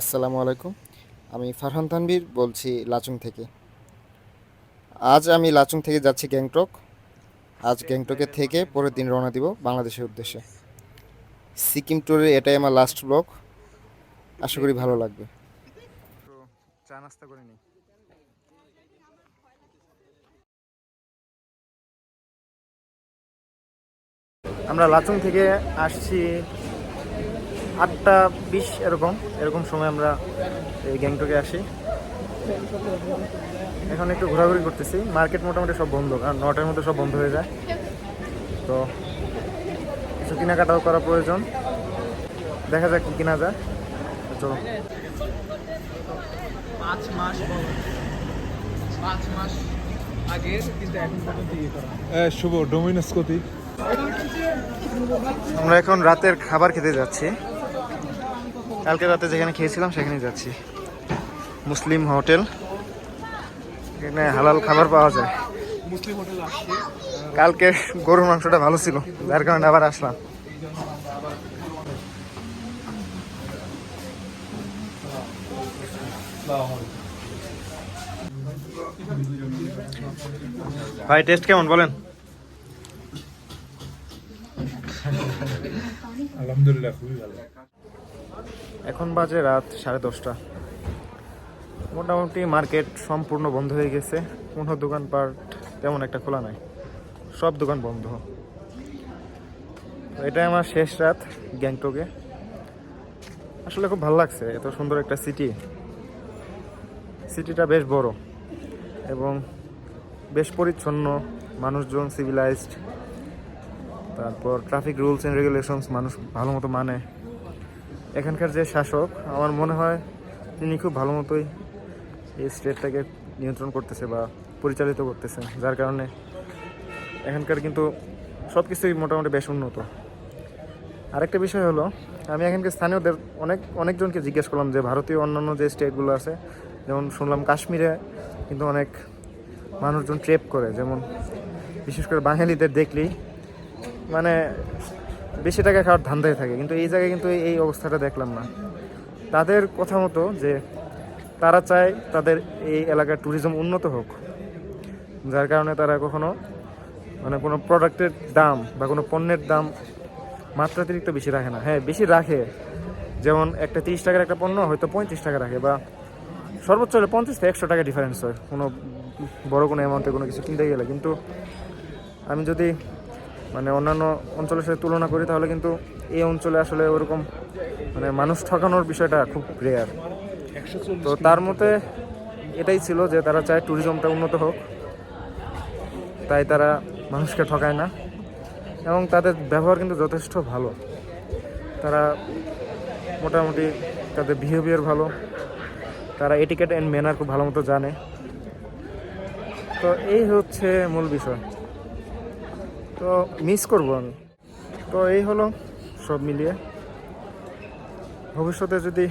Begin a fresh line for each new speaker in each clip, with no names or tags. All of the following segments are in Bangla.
আসসালামু আলাইকুম। আমি ফারহান তানভীর বলছি লাচুং থেকে। আজ আমি লাচুং থেকে যাচ্ছি গ্যাংটক। আজ গ্যাংটকে থেকে পরের দিন রওনা দিব বাংলাদেশের উদ্দেশ্যে। সিকিম ট্যুরে এটাই আমার লাস্ট ব্লগ আশা করি ভালো লাগবে। নিই। আমরা লাচুং থেকে আসছি আটটা বিশ এরকম এরকম সময় আমরা এই গ্যাংটকে আসি। এখন একটু ঘোরাঘুরি করতেছি। মার্কেট মোটামুটি সব বন্ধ কারণ নটার মধ্যে সব বন্ধ হয়ে যায়। তো কিছু কেনাকাটাও করা প্রয়োজন। দেখা যাক কি কেনা যায়। তো চলো।
পাঁচ মাস পাঁচ মাস আগের কিন্তু এখন পর্যন্ত ইয়ে করা
শুভ ডোমিনোস কতি
আমরা এখন রাতের খাবার খেতে যাচ্ছি। কালকে রাতে যেখানে খেয়েছিলাম, সেখানেই যাচ্ছি। মুসলিম হোটেল। এখানে হালাল খাবার পাওয়া যায়।
মুসলিম হোটেল
কালকে গরুর মাংসটা ভালো ছিল, যার কারণে আবার আসলাম। ভাই টেস্ট কেমন বলেন?
আলহামদুলিল্লাহ, খুবই ভালো।
এখন বাজে রাত সাড়ে দশটা। মোটামুটি মার্কেট সম্পূর্ণ বন্ধ হয়ে গেছে। কোনো দোকানপাট তেমন একটা খোলা নাই। সব দোকান বন্ধ। তো এটাই আমার শেষ রাত গ্যাংটকে। আসলে খুব ভালো লাগছে এত সুন্দর একটা সিটি। সিটিটা বেশ বড় এবং বেশ পরিচ্ছন্ন, মানুষজন সিভিলাইজড তারপর ট্রাফিক রুলস অ্যান্ড রেগুলেশনস মানুষ ভালো মতো মানে। এখানকার যে শাসক, আমার মনে হয় তিনি খুব ভালো মতোই এই স্টেটটাকে নিয়ন্ত্রণ করতেছে বা পরিচালিত করতেছেন যার কারণে এখানকার কিন্তু সব কিছুই মোটামুটি বেশ উন্নত। আরেকটা বিষয় হলো, আমি এখানকার স্থানীয়দের অনেক, অনেকজনকে জিজ্ঞেস করলাম যে ভারতীয় অন্যান্য যে স্টেটগুলো আছে, যেমন শুনলাম কাশ্মীরে কিন্তু অনেক মানুষজন ট্রেপ করে, যেমন বিশেষ করে বাঙালিদের দেখলেই মানে বেশি টাকা খাওয়ার ধান্দায় থাকে। কিন্তু এই জায়গায় কিন্তু এই অবস্থাটা দেখলাম না। তাদের কথা মতো যে তারা চায় তাদের এই এলাকার ট্যুরিজম উন্নত হোক। যার কারণে তারা কখনো মানে কোনো প্রোডাক্টের দাম বা কোনো পণ্যের দাম মাত্রাতিরিক্ত বেশি রাখে না। হ্যাঁ বেশি রাখে। যেমন একটা তিরিশ টাকার একটা পণ্য হয়তো পঁয়ত্রিশ টাকা রাখে বা সর্বোচ্চ হলে পঞ্চাশ থেকে একশো টাকা ডিফারেন্স হয়। কোনো বড় কোনো অ্যামাউন্টে কোনো কিছু কিনতে গেলে। কিন্তু আমি যদি মানে অন্যান্য অঞ্চলের সাথে তুলনা করি, তাহলে কিন্তু এই অঞ্চলে আসলে ওরকম মানে মানুষ ঠকানোর বিষয়টা খুব রেয়ার তো তার মতে এটাই ছিল যে তারা চায় ট্যুরিজমটা উন্নত হোক, তাই তারা মানুষকে ঠকায় না এবং তাদের ব্যবহার কিন্তু যথেষ্ট ভালো। তারা মোটামুটি তাদের বিহেভিয়ার ভালো। তারা এটিকেট অ্যান্ড ম্যানার খুব ভালো মতো জানে। তো এই হচ্ছে মূল বিষয়। তো মিস করব আমি। তো এই হলো সব মিলিয়ে। ভবিষ্যতে যদি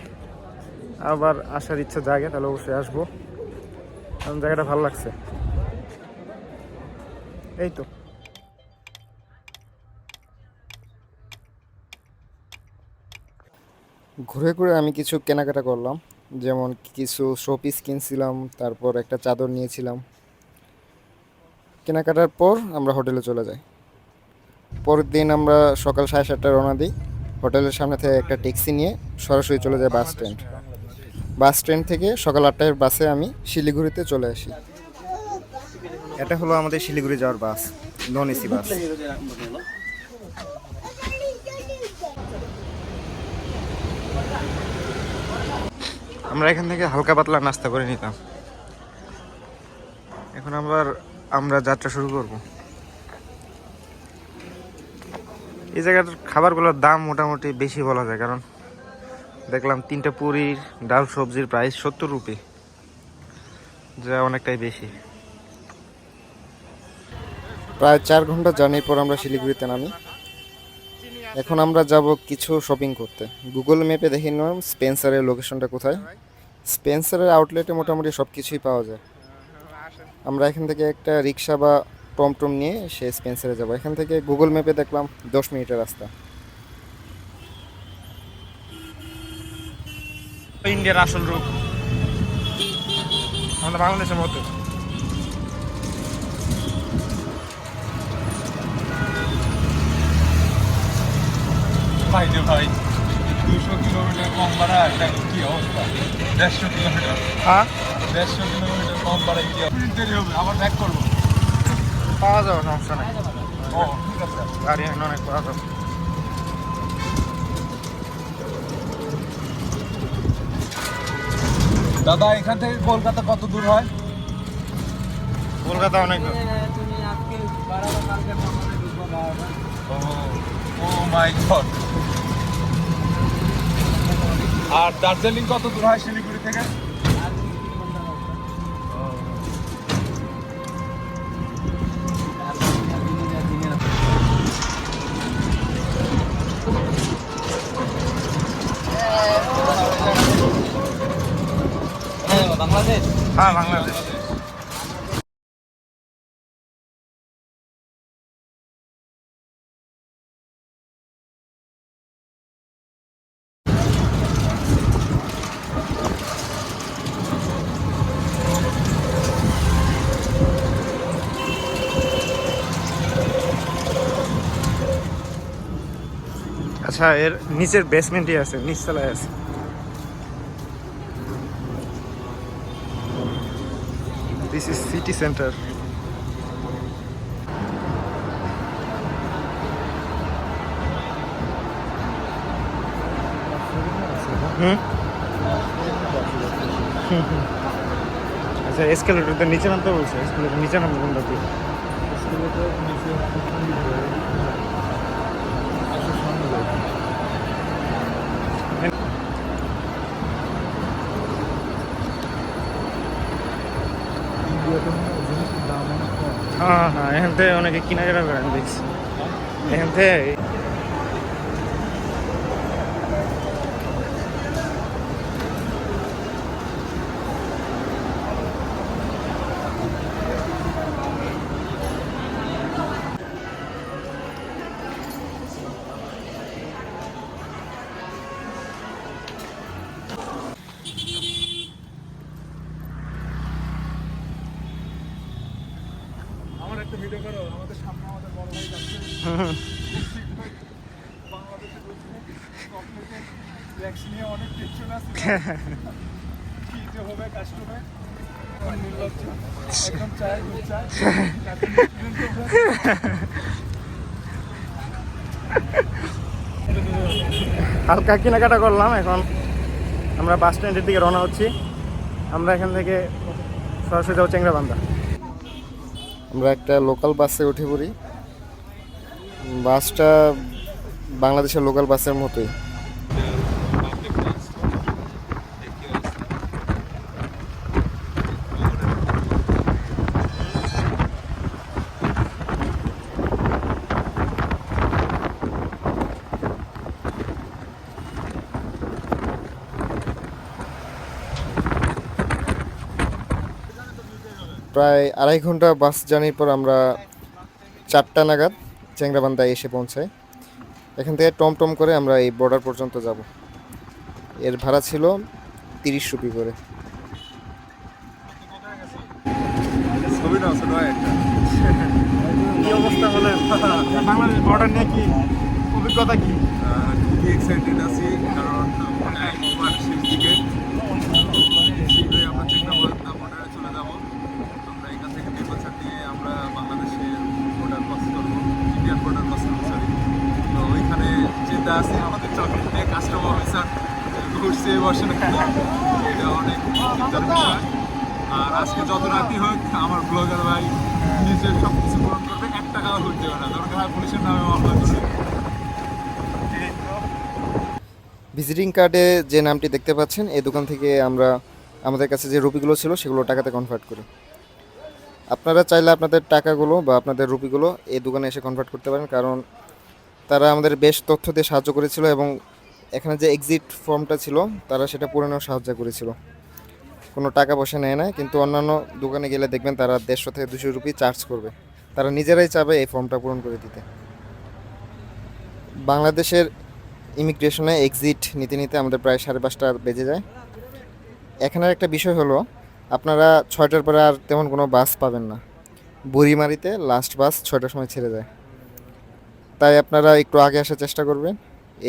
আবার আসার ইচ্ছা জাগে, তাহলে অবশ্যই আসব। কারণ জায়গাটা ভালো লাগছে। এই তো। ঘুরে ঘুরে আমি কিছু কেনাকাটা করলাম। যেমন কিছু শোপিস কিনছিলাম, তারপর একটা চাদর নিয়েছিলাম। কেনাকাটার পর আমরা হোটেলে চলে যাই। পরের দিন আমরা সকাল সাড়ে সাতটায় রওনা দিই। হোটেলের সামনে থেকে একটা ট্যাক্সি নিয়ে সরাসরি চলে যাই বাস স্ট্যান্ড। বাস স্ট্যান্ড থেকে সকাল আটটায় বাসে আমি শিলিগুড়িতে চলে আসি। এটা হলো আমাদের শিলিগুড়ি যাওয়ার বাস নন এসি বাস। আমরা এখান থেকে হালকা পাতলা নাস্তা করে নিতাম। এখন আবার আমরা যাত্রা শুরু করব। এই জায়গার খাবারগুলোর দাম মোটামুটি বেশি বলা যায়, কারণ দেখলাম তিনটা পুরীর ডাল সবজির প্রাইস সত্তর রুপি, যা অনেকটাই বেশি। প্রায় চার ঘণ্টা জার্নির পর আমরা শিলিগুড়িতে নামি। এখন আমরা যাব কিছু শপিং করতে। গুগল ম্যাপে দেখে নিলাম স্পেন্সারের লোকেশনটা কোথায়। স্পেন্সারের আউটলেটে মোটামুটি সব কিছুই পাওয়া যায়। আমরা এখান থেকে একটা রিক্সা বা টমটম নিয়ে সে স্পেন্সারে যাব। এখান থেকে গুগল ম্যাপে দেখলাম দশ মিনিটের রাস্তা। ইন্ডিয়ার আসল রূপ। আমাদের বাংলাদেশের মতো।
ভাই যে ভাই দুশো কিলোমিটার কম ভাড়া দেখো কি অবস্থা? দেড়শো কিলোমিটার।
হ্যাঁ?
দেড়শো কিলোমিটার কম ভাড়া কি দেরি হবে আবার ব্যাক করব।
পাওয়া যাবে সমস্যা নেই। গাড়ি এখন অনেক পাওয়া যাবে।
দাদা এখান থেকে কলকাতা কত দূর হয়?
কলকাতা অনেক দূর।
ও মাই গড। আর দার্জিলিং কত দূর হয় শিলিগুড়ি থেকে?
বাংলাদেশ।
হ্যাঁ বাংলাদেশ। আচ্ছা এর নিচের বেসমেন্টই আছে, নিচতলায় আছে। Is city center. হুম? আচ্ছা এসকেলেটর নিচে নামতে বলছে এসকেলেটর নিচে নামতে কোনটা দিয়ে হ্যাঁ হ্যাঁ এখান থেকে অনেকে কেনাকাটা করেন দেখছি। এখান থেকে হালকা কেনাকাটা করলাম এখন। আমরা বাস স্ট্যান্ডের দিকে রওনা হচ্ছি। আমরা এখান থেকে সরাসরি যাব চেংরাবান্ধা আমরা একটা লোকাল বাসে উঠে পড়ি। বাসটা বাংলাদেশের লোকাল বাসের মতোই। প্রায় আড়াই ঘণ্টা বাস জার্নির পর আমরা চারটা নাগাদ চেংরাবান্ধায় এসে পৌঁছাই। এখান থেকে টমটম করে আমরা এই বর্ডার পর্যন্ত যাব। এর ভাড়া ছিল তিরিশ রুপি করে। অভিজ্ঞতা কি?
খুবই এক্সাইটেড আছি? কারণ ওভার শেষ দিকে শীঘ্রই আমরা চেকনাবাদ বর্ডারে চলে যাব আমরা এখান থেকে নির্বাচন নিয়ে আমরা বাংলাদেশের বর্ডার ক্রস করব ইন্ডিয়ান বর্ডার ক্রস করব সরি তো ওইখানে আমাদের অফিসার ঘুরছে বসে অনেক আর আজকে যত রাতি হোক, আমার ব্লগার ভাই নিজের সব কিছু পূরণ করবে। এক টাকাও ঘুরতে হবে না। দরকার পুলিশের নামে মামলা করবে
ভিজিটিং কার্ডে যে নামটি দেখতে পাচ্ছেন, এই দোকান থেকে আমরা আমাদের কাছে যে রুপিগুলো ছিল, সেগুলো টাকাতে কনভার্ট করি। আপনারা চাইলে আপনাদের টাকাগুলো বা আপনাদের রুপিগুলো এই দোকানে এসে কনভার্ট করতে পারেন, কারণ তারা আমাদের বেশ তথ্য দিয়ে সাহায্য করেছিল এবং এখানে যে এক্সিট ফর্মটা ছিল, তারা সেটা পূরণেও সাহায্য করেছিল। কোনো টাকা পয়সা নেয় না কিন্তু অন্যান্য দোকানে গেলে দেখবেন তারা দেড়শো থেকে দুশো রুপি চার্জ করবে। তারা নিজেরাই চাবে এই ফর্মটা পূরণ করে দিতে। বাংলাদেশের ইমিগ্রেশনে এক্সিট নিতে নিতে আমাদের প্রায় সাড়ে পাঁচটা বেজে যায়। এখানের একটা বিষয় হলো, আপনারা ছয়টার পরে আর তেমন কোনো বাস পাবেন না। বুড়িমারিতে লাস্ট বাস ছয়টার সময় ছেড়ে যায়। তাই আপনারা একটু আগে আসার চেষ্টা করবেন।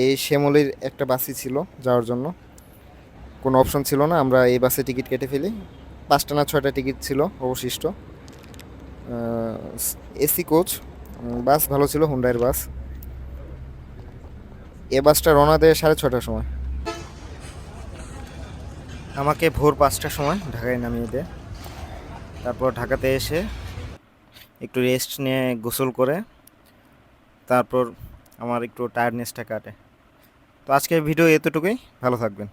এই শ্যামলির একটা বাসই ছিল যাওয়ার জন্য। কোনো অপশন ছিল না, আমরা এই বাসে টিকিট কেটে ফেলি। পাঁচটা না ছয়টা টিকিট ছিল, অবশিষ্ট। এসি কোচ বাস ভালো ছিল, হুন্ডাইয়ের বাস। এ বাসটা রওনা দেয় সাড়ে ছটার সময়। আমাকে ভোর পাঁচটার সময় ঢাকায় নামিয়ে দেয়। তারপর ঢাকাতে এসে একটু রেস্ট নিয়ে গোসল করে তারপর আমার একটু টায়ার্ডনেসটা কাটে। তো আজকের ভিডিও এতটুকুই ভালো থাকবেন।